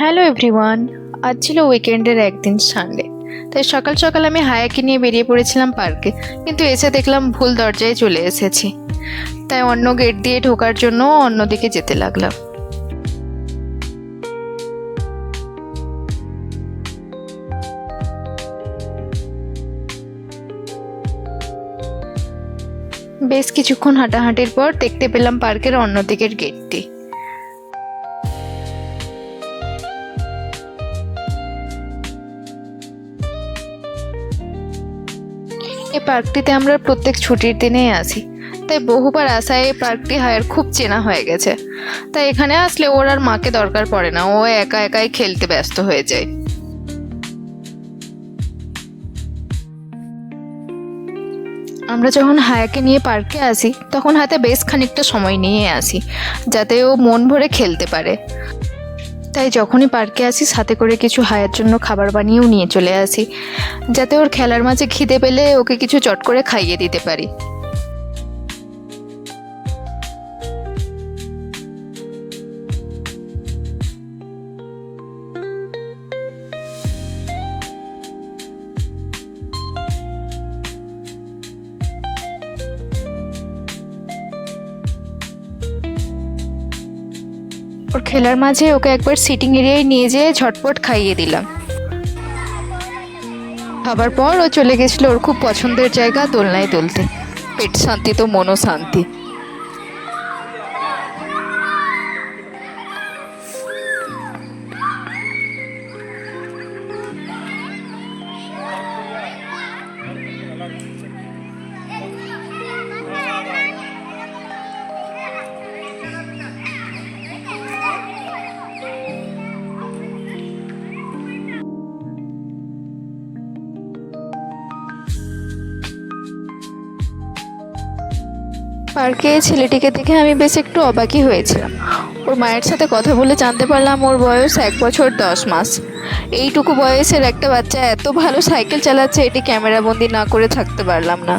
Hello everyone আজ ছিল উইকেন্ডের একদিন সানডে তাই সকাল সকাল আমি হায়াকে নিয়ে বেরিয়ে পড়েছিলাম পার্কে, কিন্তু এসে দেখলাম ভুল দরজায় চলে এসেছি। তাই অন্য গেট দিয়ে ঢোকার জন্য অন্যদিকে যেতে লাগলাম। বেশ কিছুক্ষণ হাঁটাহাঁটির পর দেখতে পেলাম পার্কের অন্য দিকের গেটটি এই পার্কটিতে আমরা প্রত্যেক ছুটির দিনেই আসি। তাই বহুবার আসায় এই পার্কটি হায়ার খুব চেনা হয়ে গেছে। তাই এখানে আসলে ওর আর মাকে দরকার পড়ে না, ও একা একাই খেলতে ব্যস্ত হয়ে যায়। আমরা যখন হায়াকে নিয়ে পার্কে আসি, তখন হাতে বেশ খানিকটা সময় নিয়ে আসি, যাতে ও মন ভরে খেলতে পারে। তাই যখনই পার্কে আসি, সাথে করে কিছু হায়ার জন্য খাবার বানিয়েও নিয়ে চলে আসি। যাতে ওর খেলার মাঝে খিদে পেলে ওকে কিছু চট করে খাইয়ে দিতে পারি। ওর খেলার মাঝে ওকে একবার সিটিং এরিয়ায় নিয়ে যেয়ে ঝটপট খাইয়ে দিলাম। খাবার পর ও চলে গেছিল ওর খুব পছন্দের জায়গা দোলনায় তুলতে পেট শান্তি তো, মনও শান্তি। পার্কে ছেলেটিকে দেখে আমি বেশ একটু অবাকই হয়েছিলাম। ওর মায়ের সাথে কথা বলে জানতে পারলাম ওর বয়স এক বছর দশ মাস। এইটুকু বয়সের একটা বাচ্চা এত ভালো সাইকেল চালাচ্ছে, এটি ক্যামেরাবন্দি না করে থাকতে পারলাম না।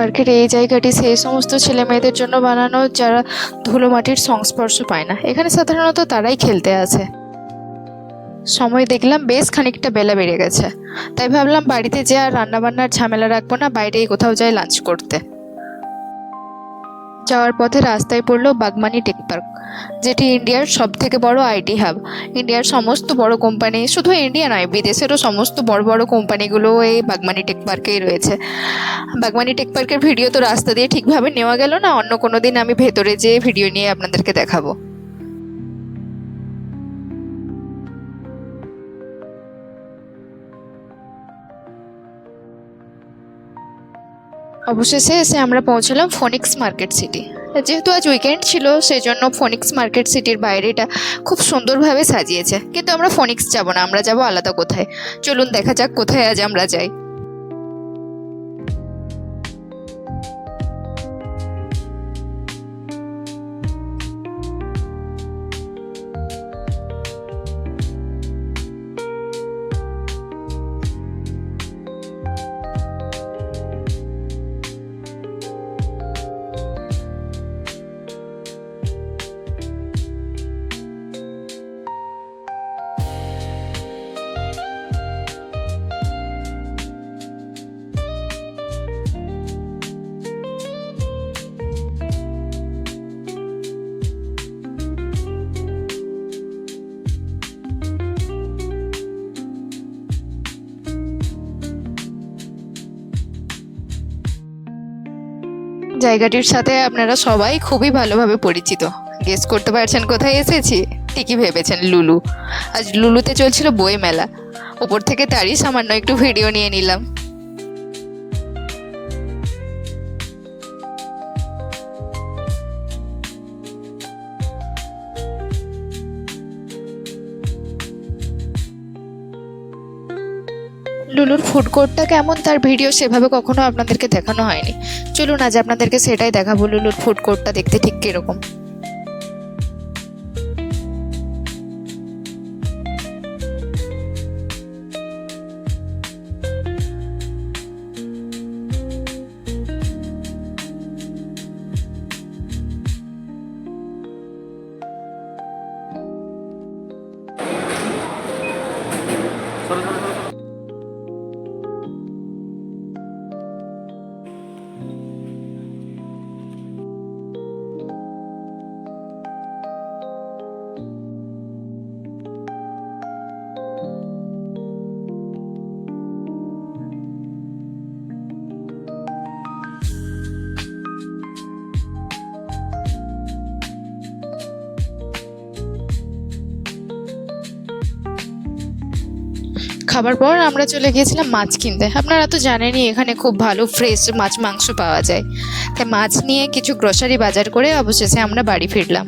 পার্কের এই জায়গাটি, সেই সমস্ত ছেলে মেয়েদের জন্য বানানো, যারা ধুলো মাটির সংস্পর্শ পায় না। এখানে সাধারণত তারাই খেলতে আছে সময় দেখলাম বেশ খানিকটা বেলা বেড়ে গেছে। তাই ভাবলাম বাড়িতে যে আর রান্নাবান্নার ঝামেলা রাখব না, বাইরেই কোথাও যাই লাঞ্চ করতে। যাওয়ার পথে রাস্তায় পড়ল বাগমানি টেক পার্ক, যেটি ইন্ডিয়ার সব থেকে বড় আইটি হাব। ইন্ডিয়ার সমস্ত বড় কোম্পানি, শুধু ইন্ডিয়া নয়, বিদেশেরও সমস্ত বড় বড় কোম্পানিগুলো এই বাগমানি টেক পার্কেই রয়েছে। বাগমানি টেক পার্কের ভিডিও তো রাস্তা দিয়ে ঠিকভাবে নেওয়া গেল না? অন্য কোনো দিন আমি ভেতরে যেয়ে ভিডিও নিয়ে আপনাদেরকে দেখাবো। অবশেষে এসে আমরা পৌঁছলাম ফোনিক্স মার্কেট সিটি যেহেতু আজ উইকেন্ড ছিল সেই জন্য ফোনিক্স মার্কেট সিটির বাইরেটা খুব সুন্দরভাবে সাজিয়েছে। কিন্তু আমরা ফোনিক্স যাব না, আমরা যাব আলাদা কোথায়? চলুন দেখা যাক কোথায় আজ আমরা যাই। জায়গাটির সাথে আপনারা সবাই খুবই ভালোভাবে পরিচিত। গেস করতে পারছেন কোথায় এসেছি? ঠিকই ভেবেছেন, লুলু। আজ লুলুতে চলছিল বই মেলা ওপর থেকে তারই সামান্য একটু ভিডিও নিয়ে নিলাম। লুলুর ফুড কোর্টটা কেমন? তার ভিডিও সেভাবে কখনো আপনাদেরকে দেখানো হয়নি। চলুন, আজ আপনাদেরকে সেটাই দেখাবো লুলুর ফুড কোর্টটা দেখতে ঠিক কীরকম। খাবার পর আমরা চলে গিয়েছিলাম মাছ কিনতে। আপনারা তো জানেনই এখানে খুব ভালো ফ্রেশ মাছ, মাংস পাওয়া যায়। তাই মাছ নিয়ে কিছু গ্রসারি বাজার করে অবশেষে আমরা বাড়ি ফিরলাম।